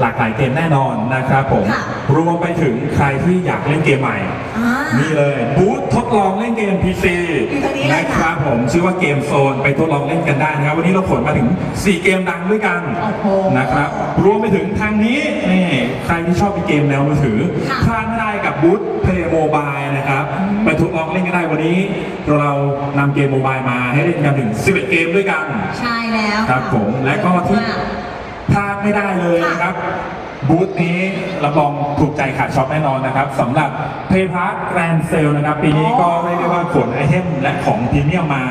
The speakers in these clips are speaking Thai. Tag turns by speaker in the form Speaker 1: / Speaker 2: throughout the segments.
Speaker 1: หลากหลายเกมแน่นอนนะครับผม
Speaker 2: ค่ะ
Speaker 1: รวมไปถึงใครที่อยากเล่นเกมใหม่
Speaker 2: อ่า
Speaker 1: นี่เลยบูธทดลองเล่นเกม PC
Speaker 2: อยู่ตรงนี้เลย
Speaker 1: นะ
Speaker 2: ค่ะ
Speaker 1: ครับผมชื่อว่าเกมโซนไปทดลองเล่นกันได้นะครับ วันนี้เราขนมาถึง 4 เกมดังด้วยกัน
Speaker 2: โอ้โห
Speaker 1: นะครับรวมไปถึงทางนี้นี่ใครที่ชอบเกมแนวมือถือ
Speaker 2: ค่ะ
Speaker 1: พลาดไม่ได้กับบูธเพย์โมบายนะครับ ไปทดลองเล่นกันได้วันนี้ เรานำเกมโมบายมาให้เล่นกันถึง 11 เกมด้วยกัน
Speaker 2: ใช่แล้ว
Speaker 1: ครับผมและก็ที่
Speaker 2: มาก
Speaker 1: พลาด ไม่ได้เลยนะครับ บูธนี้รับรองถูกใจขาดช็อปแน่นอนนะครับสำหรับเพย์พาร์ g แกรนเซลนะครับ ปีนี้ก็เรียกได้ว่าขนไอเทมและของพรีเมียมมา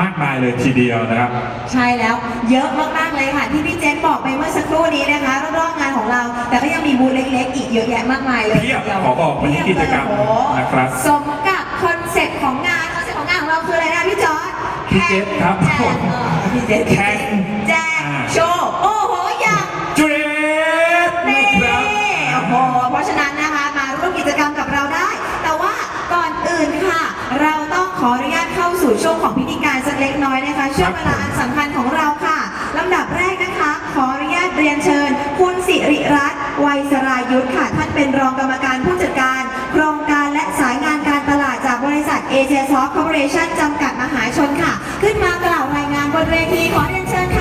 Speaker 1: มากมายเลยทีเดียวนะครับ
Speaker 2: ใช่แล้วเยอะมากๆเลยค่ะ ที่พี่เจนบอกไปเมื่อสักครู่นี้นะคะรอบๆงานของเรา แต่ก็ยังมีบูธเล็กๆ อีกเยอะแยะมากมายเลย
Speaker 1: เพียบ
Speaker 2: ดี๋ว
Speaker 1: ขอบอกวันนี้กิจกรรม
Speaker 2: เพียบเลยโอ้โห
Speaker 1: นะครับ
Speaker 2: สมกับคอนเซ็ปต์ของงานคอนเซ็ปต์ของงานของเราคืออะไรนะพี่จอร์ด
Speaker 1: พี่เจษครับ
Speaker 2: แจกเออพี่เจษ
Speaker 1: แข่ง
Speaker 2: ขออนุญาตเข้าสู่ช่วงของพิธีการสักเล็กน้อยนะคะช่วงเวลาอันสำคัญของเราค่ะลำดับแรกนะคะ ขออนุญาตเรียนเชิญ คุณสิริรัตน์ไวยสรายุทธค่ะ ท่านเป็นรองกรรมการผู้จัดการ โครงการและสายงานการตลาดจากบริษัทเอเชียซอฟต์คอร์ปอเรชั่นจำกัดมหาชนค่ะ ขึ้นมากล่าวรายงานบนเวทีขอเรียนเชิญ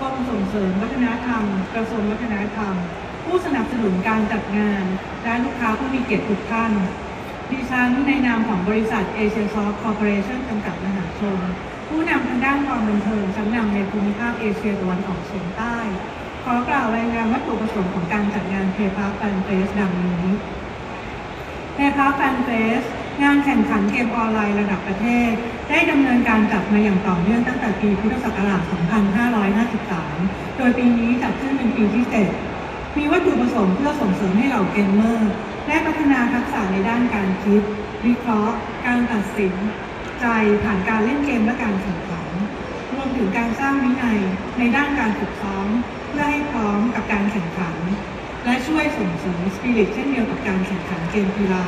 Speaker 3: กรมส่งเสริมวัฒนธรรม กระทรวงวัฒนธรรม ผู้สนับสนุนการจัดงาน และลูกค้าผู้มีเกียรติทุกท่าน ดิฉันในนามของบริษัทเอเชียซอฟต์คอร์ปอเรชั่นจำกัดมหาชน ผู้นำทางด้านความบันเทิงชั้นนำในภูมิภาคเอเชียตะวันออกเฉียงใต้ ขอกล่าวรายงานวัตถุประสงค์ของการจัดงานเพพาร์แฟนเฟสดังนี้ในพาร์คแฟนเฟส งานแข่งขันเกมออนไลน์ระดับประเทศ ได้ดำเนินการจัดมาอย่างต่อเนื่องตั้งแต่ปีพุทธศักราช 2553 โดยปีนี้จัดขึ้นเป็นปีที่ 7 มีวัตถุประสงค์เพื่อส่งเสริมให้เหล่าเกมเมอร์ได้พัฒนาทักษะในด้านการคิด วิเคราะห์ การตัดสิน ใจผ่านการเล่นเกมและการแข่งขัน รวมถึงการสร้างวินัยในด้านการฝึกซ้อมเพื่อให้พร้อมกับการแข่งขัน และช่วยส่งเสริมสปิริตเช่นเดียวกับการแข่งขันเกมกีฬา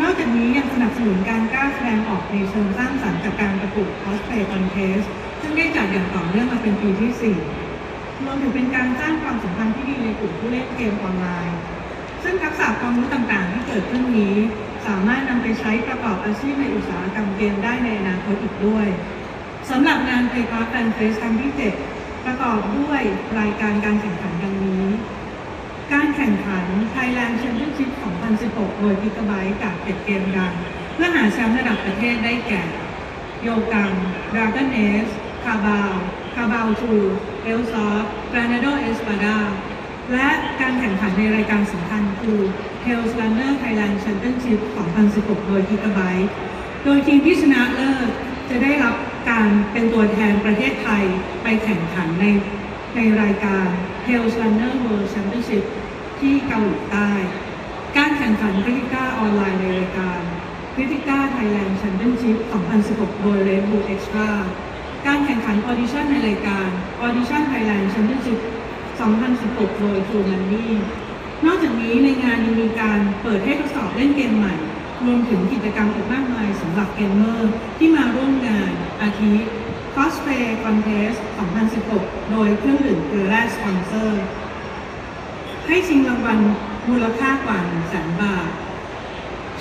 Speaker 3: นอกจากนี้ยังสนับสนุนการกล้าแสดงออกในเชิงสร้างสรรค์จากการประกวด cosplay contest ซึ่งได้จัดอย่างต่อเนื่องมาเป็นปีที่ 4 รวมถึงเป็นการสร้างความสัมพันธ์ที่ดีในกลุ่มผู้เล่นเกมออนไลน์ ซึ่งทักษะความรู้ต่างๆ ที่เกิดขึ้นนี้ สามารถนำไปใช้ประกอบอาชีพในอุตสาหกรรมเกมได้ในอนาคตอีกด้วยสำหรับงาน p l a y p a r k Fan Fest ครั้งที่ 7 ประกอบด้วยรายการการแข่งขันดังนี้ การแข่งขัน Thailand Championship 2016 โดยกิกะไบต์จากเจ็ดเกมดัง เพื่อหาแชมป์ระดับประเทศได้แก่ โยกัง Dragon Age คาบาว คาบาวทูเอลซอฟกรานาโดเอสปาดา และการแข่งขันในรายการสำคัญคือ Tales Runner Thailand Championship 2016 โดยกิกะไบต์โดยทีมที่ชนะเลิศจะได้รับการเป็นตัวแทนประเทศไทยไปแข่งขันในในรายการ Tales Runner World Championship ที่เกาหลีใต้ ข่งขันคริติก้าออนไลน์ในรายการคริติก้า Thailand Championship 2016 โดย Red Bull Extra การแข่งขันออดิชั่นในรายการ Audition Thailand Championship 2016 โดย True Money นอกจากนี้ในงานยังมีการเปิดให้ทดสอบเล่นเกมใหม่ รวมถึงกิจกรรมอีกมากมายสำหรับเกมเมอร์ที่มาร่วมงานอาทิ Cosplay Contest 2016 โดยเครื่องดื่มเกลือแร่สปอนเซอร์ ให้ชิงรางวัล มูลค่ากว่า1 0 0 0 0แสนบาท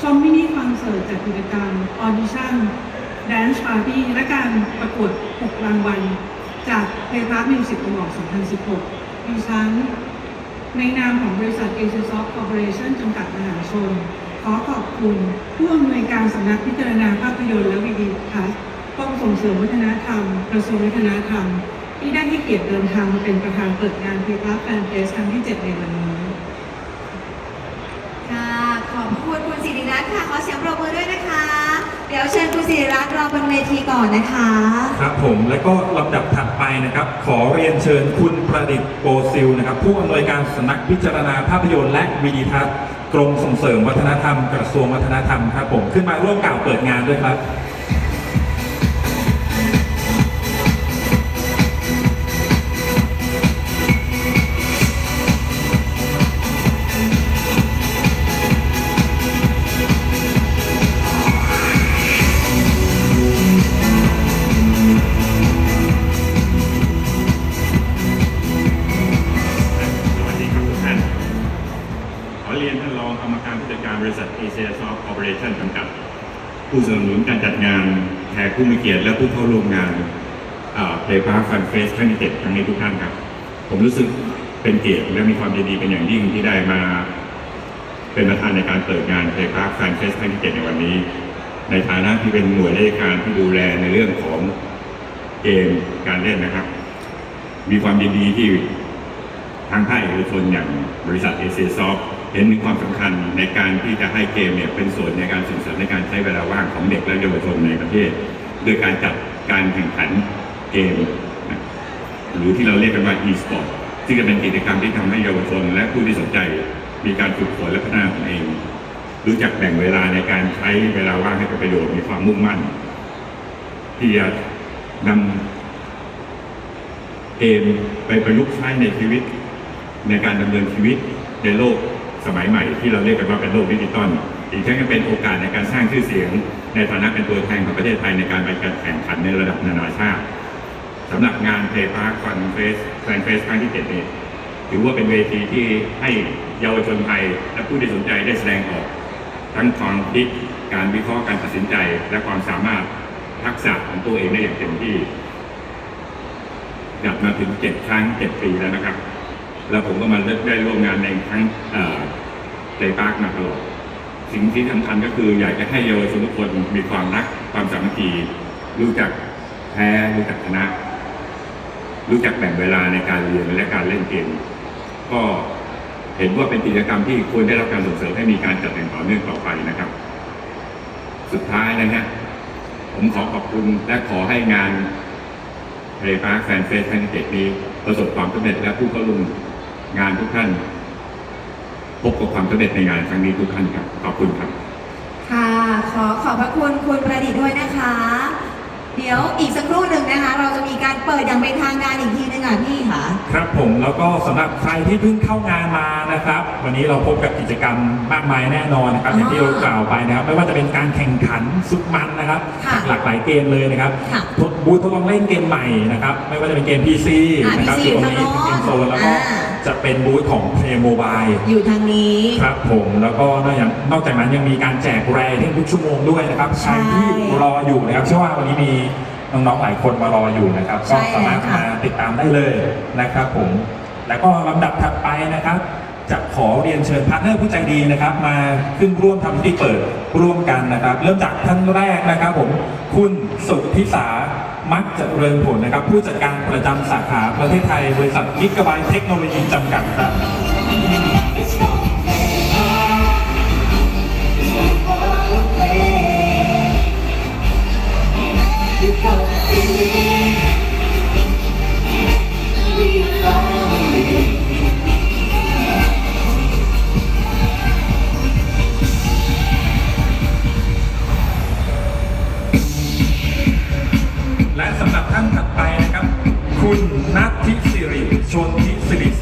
Speaker 3: ชมมินิคอนเสิร์ตจากกิจกรรม Audition Dance Party และการประกวด 6 รางวัล จาก Playpark Music Award 2016ดิฉันในนามของบริษัท Asia Soft Corporation จำกัดมหาชน ขอขอบคุณผู้อำนวยการสำนักพิจารณาภาพยนตร์และวิดีทัศน์กรมส่งเสริมวัฒนธรรม กระทรวงวัฒนธรรม ที่ได้ให้เกียรติเดินทางมาเป็นประธานเปิดงานเพลย์แฟนเฟสครั้งที่ 7 ในวันนี้
Speaker 2: ค่ะ ขอบคุณคุณสิ ริรัตน์ค่ะ ขอเสียงปรบมือด้วยนะคะ เดี๋ยวเชิญคุณสิริรัตน์รอบนเวทีก่อนนะคะ
Speaker 1: ครับผมและก็ลำดับถัดไปนะครับ ขอเรียนเชิญคุณประดิษฐ์โปซิลนะครับ ผู้อำนวยการสำนักพิจารณาภาพยนตร์และวิดีทัศน์กรมส่งเสริมวัฒนธรรมกระทรวงวัฒนธรรมครับผมขึ้นมาร่วมกล่าวเปิดงานด้วยค
Speaker 4: รับ กผู้มีเกียรติและผู้เข้าร่วมงานเพลย์พาร์คฟันเฟสครั้งที่เจ็ดครั้งนี้ทุกท่านครับ ผมรู้สึกเป็นเกียรติและมีความยินดีเป็นอย่างยิ่งที่ได้มา เป็นประธานในการเปิดงานเพลย์พาร์คฟันเฟสครั้งที่เจ็ดในวันนี้ ในฐานะที่เป็นหน่วยราชการที่ดูแลในเรื่องของเกมการเล่นนะครับ มีความยินดีที่ ทางภาคเอกชนอย่างบริษัทเอเชียซอฟเห็นถึงความสำคัญในการที่จะให้เกมเนี่ยเป็นส่วนในการส่งเสริมในการใช้เวลาว่างของเด็กและเยาวชนในประเทศด้วยการจัดการแข่งขันเกม หรือที่เราเรียกกันว่า e-sport ซึ่งจะเป็นกิจกรรมที่ทำให้เยาวชน และผู้ที่สนใจมีการฝึกฝนและพัฒนาตนเอง รู้จักแบ่งเวลาในการใช้เวลาว่างให้เป็นประโยชน์มีความมุ่งมั่น ที่จะนำเกมไปประยุกต์ใช้ในชีวิต ในการดำเนินชีวิตในโลกสมัยใหม่ ที่เราเรียกกันว่าเป็นโลกดิจิตอลอีกทั้งยังเป็นโอกาสในการสร้างชื่อเสียง ในฐานะเป็นตัวแทนของประเทศไทยในการไปการแข่งขันในระดับนานาชาติสำหรับงานเพย์พาร์คฟันเฟสแฟนเฟสครั้งที่เจ็ดนี้ถือว่าเป็นเวทีที่ให้เยาวชนไทย และผู้ที่สนใจได้แสดงออก ทั้งความคิดการวิเคราะห์การตัดสินใจ และความสามารถทักษะของตัวเองได้อย่างเต็มที่จัดมาถึงเจ็ดครั้งเจ็ดปีแล้วนะครับ แล้วผมก็มาได้ร่วมงานในครั้งเดย์พาร์คมาตลอดสิ่งที่สำคัญก็คืออยากจะให้เยาวชนทุกคนมีความรักความสามัคคีรู้จักแพ้รู้จักชนะ รู้จักแบ่งเวลาในการเรียนและการเล่นเกมก็เห็นว่าเป็นกิจกรรมที่ควรได้รับการส่งเสริมให้มีการจัดอย่างต่อเนื่องต่อไปนะครับ สุดท้ายนะฮะผมขอขอบคุณและขอให้งานเพลย์พาร์คแฟนเฟสครั้งที่เจ็ดนี้ประสบความสำเร็จและผู้เข้าร่วม งานทุกท่าน พบกับความสำเร็จในงานครั้งนี้ทุกท่านครับ ขอบคุณครับ
Speaker 2: ค่ะ ขอขอบพระคุณคุณประดิษฐ์ด้วยนะคะ เดี๋ยวอีกสักครู่หนึ่งนะคะ เราจะมีการเปิดอย่างเป็นทางการอีกทีนึงอะพี่ค่ะ
Speaker 1: ครับผมแล้วก็สำหรับใครที่เพิ่งเข้างานมานะครับ วันนี้เราพบกับกิจกรรมมากมายแน่นอนนะครับอย่างที่เรากล่าวไปนะครับ ไม่ว่าจะเป็นการแข่งขันสุดมันนะครับ
Speaker 2: ค่ะ
Speaker 1: หลากหลายเกมเลยนะครับ
Speaker 2: ค่ะ
Speaker 1: ทด บูธทดลองเล่นเกมใหม่นะครับ ไม่ว่าจะเป็นเกม PC
Speaker 2: อ่า
Speaker 1: นะครับ
Speaker 2: PC
Speaker 1: อยู่ตรงนี้
Speaker 2: อยู่
Speaker 1: เป็นเก
Speaker 2: ทาง
Speaker 1: ม
Speaker 2: โน้น
Speaker 1: โซนแล้วก็
Speaker 2: อ่า
Speaker 1: จะเป็นบูธของ Play Mobile
Speaker 2: อยู่ทางนี้
Speaker 1: ครับผมแล้วก็นอกจากนอกจากนั้นยังมีการแจกแรร์ที่ทุกชั่วโมงด้วยนะครับ
Speaker 2: ใช่
Speaker 1: ใครที่รออยู่นะครับเชื่อว่าวันนี้มีน้องๆหลายคนมารออยู่นะครับ
Speaker 2: ใช่
Speaker 1: ก็สามารถ
Speaker 2: แล้วค่ะ
Speaker 1: มาติดตามได้เลยนะครับผมแล้วก็ลำดับถัดไปนะครับ จะขอเรียนเชิญพาร์ทเนอร์ผู้ใจดีนะครับ มาขึ้นร่วมทำพิธีเปิดร่วมกันนะครับ เริ่มจากท่านแรกนะครับ ผมคุณสุทธิสา มักเจริญผลนะครับ ผู้จัดการประจำสาขาประเทศไทย บริษัทกิกไบเทคโนโลยีจำกัดครับ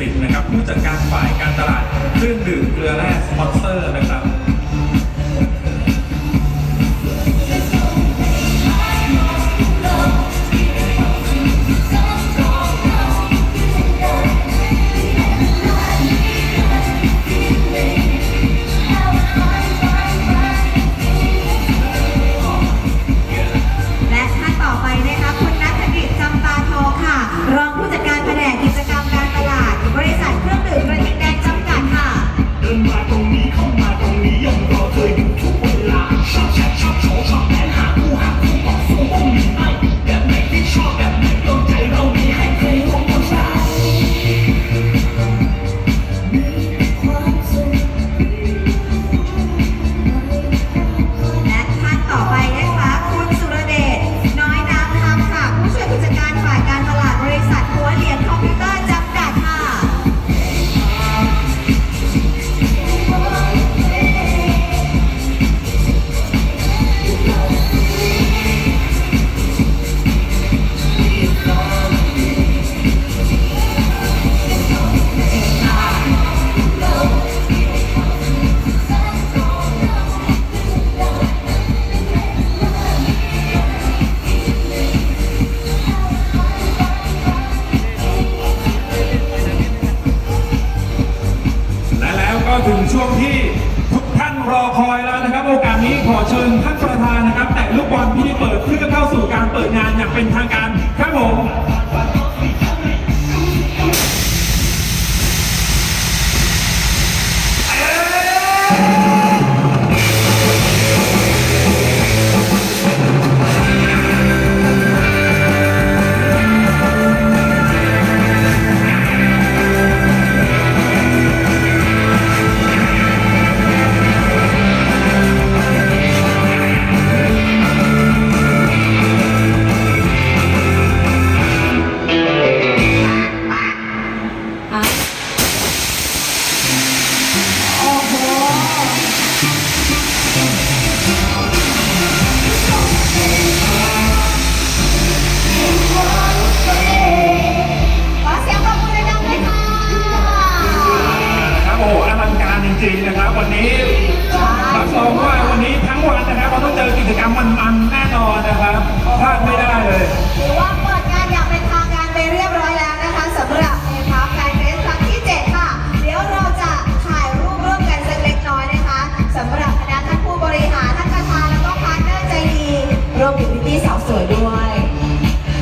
Speaker 1: ินนะครับผู้จัดการฝ่ายการตลาดเครื่องดื่ม วงที่ทุกท่านรอคอยแล้วนะครับ โอกาสนี้ขอเชิญท่านประธานนะครับ แต่ลูกบอลที่เปิดเพื่อเข้าสู่การเปิดงานอย่างเป็นทางการครับผม
Speaker 2: มั
Speaker 1: นมันแน่นอนนะครับพลาดไม่ได้เลย